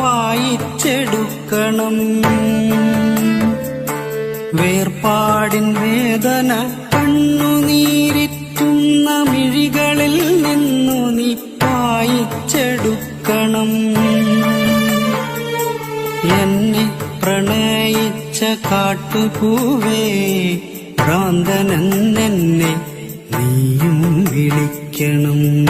വായിച്ചെടുക്കണം. വേർപാടിൻ വേദന കണ്ണുനീരിറ്റുന്ന മിഴികളിൽ നിന്നു നീ വായിച്ചെടുക്കണം. എന്നെ പ്രണയിച്ച കാട്ടുപൂവേ ഭ്രാന്തനെന്നെ നീയും വിളിക്കണം.